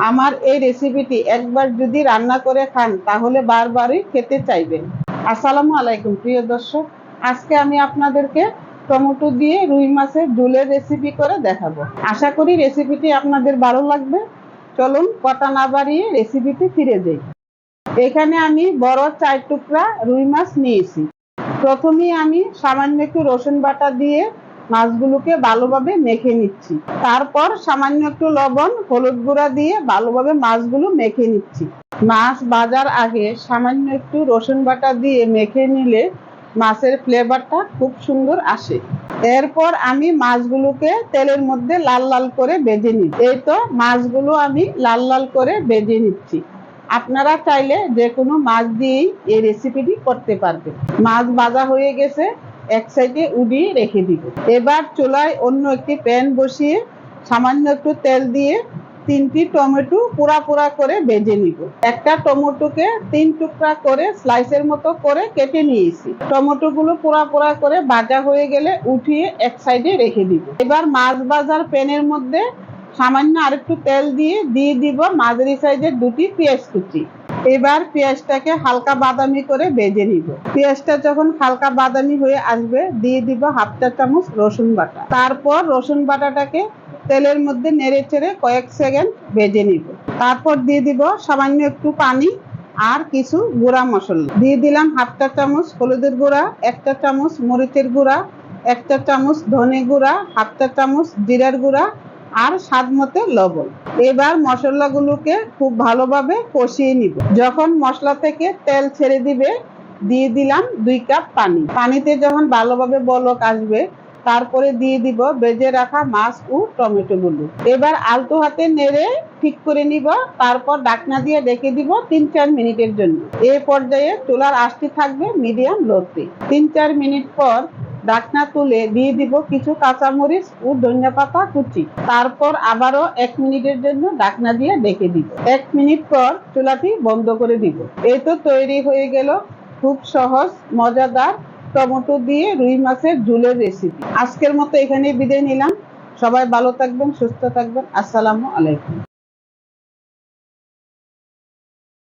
আমার এই রেসিপিটি একবার যদি রান্না করে খান, তাহলে বারবারই খেতে চাইবেন। আসসালামু আলাইকুম, প্রিয় দর্শক। আজকে আমি আপনাদেরকে টমেটো দিয়ে রুই মাছের ঝোলের রেসিপি করে দেখাবো। আশা করি রেসিপিটি আপনাদের ভালো লাগবে। চলুন কথা না বাড়িয়ে রেসিপিটি ফিরে যাই। এখানে আমি বড় চার টুকরা রুই মাছ নিয়েছি। প্রথমেই আমি সামান্য একটু রসুন বাটা দিয়ে মাছগুলোকে ভালোভাবে মেখে নিচ্ছি। তারপর সামান্য একটু লবণ, হলুদ গুঁড়া দিয়ে ভালোভাবে মাছগুলো মেখে নিচ্ছি। মাছ বাজার আগে সামান্য একটু রসুন বাটা দিয়ে মেখে নিলে মাছের ফ্লেভারটা খুব সুন্দর আসে। এরপর আমি মাছগুলোকে তেলের মধ্যে লাল লাল করে ভেজে নিই এই তো মাছগুলো আমি লাল লাল করে ভেজে নিচ্ছি। আপনারা চাইলে যে কোনো মাছ দিয়েই এই রেসিপিটি করতে পারবেন। মাছ ভাজা হয়ে গেছে। এক সাইডে উঠিয়ে রেখে দিব। এবার চুলায় অন্য একটি প্যান বসিয়ে সামান্য একটু তেল দিয়ে তিনটি টমেটো পোড়া পোড়া করে ভেজে নিব। একটা টমেটোকে তিন টুকরা করে স্লাইসের মতো করে কেটে নিয়েছি। টমেটো গুলো পোড়া পোড়া করে ভাজা হয়ে গেলে উঠিয়ে এক সাইডে রেখে দিব। এবার মাছ ভাজার প্যানের মধ্যে সামান্য আরেকটু তেল দিয়ে দিয়ে দিব মাঝারি সাইজের দুটি পেঁয়াজ কুচি। এবার পেঁয়াজটাকে হালকা বাদামি করে ভেজে নিব। পেঁয়াজটা যখন হালকা বাদামি হয়ে আসবে, দিয়ে দিব হাফ চা চামচ রসুন বাটা। তারপর রসুন বাটাটাকে তেলের মধ্যে নেড়ে চেড়ে কয়েক সেকেন্ড ভেজে নিব। তারপর দিয়ে দিব সামান্য একটু পানি আর কিছু গুঁড়া মশলা। দিয়ে দিলাম হাফ চা চামচ হলুদের গুঁড়া, এক চা চামচ মরিচের গুঁড়া, এক চা চামচ ধনে গুঁড়া, হাফ চা চামচ জিরার গুঁড়া আর স্বাদ মতো লবণ। এবার মশলাগুলোকে খুব ভালোভাবে কষিয়ে নিব। যখন মশলা থেকে তেল ছেড়ে দিবে, দিয়ে দিলাম দুই কাপ পানি। পানিতে যখন ভালোভাবে বলক আসবে, তারপরে দিয়ে দিব বেজে রাখা মাছ ও টমেটো গুলো এবার আলতো হাতে নেড়ে ঠিক করে নিব, তারপর ডাকনা দিয়ে রেখে দিব তিন চার মিনিটের জন্য। এ পর্যায়ে চুলার আঁচটি থাকবে মিডিয়াম লোতে। তিন চার মিনিট পর ডাকনা তুলে দিয়ে দিব কিছু কাঁচামরিচ ও ধনিয়া পাতা কুচি। তারপর আবারও এক মিনিটের জন্য ডাকনা দিয়ে ডেকে দিব। এক মিনিট পর চুলাটি বন্ধ করে দিব। এই তো তৈরি হয়ে গেল খুব সহজ, মজাদার টমেটো দিয়ে রুই মাছের ঝুলের রেসিপি আজকের মতো এখানে বিদায় নিলাম। সবাই ভালো থাকবেন, সুস্থ থাকবেন। আসসালামু আলাইকুম।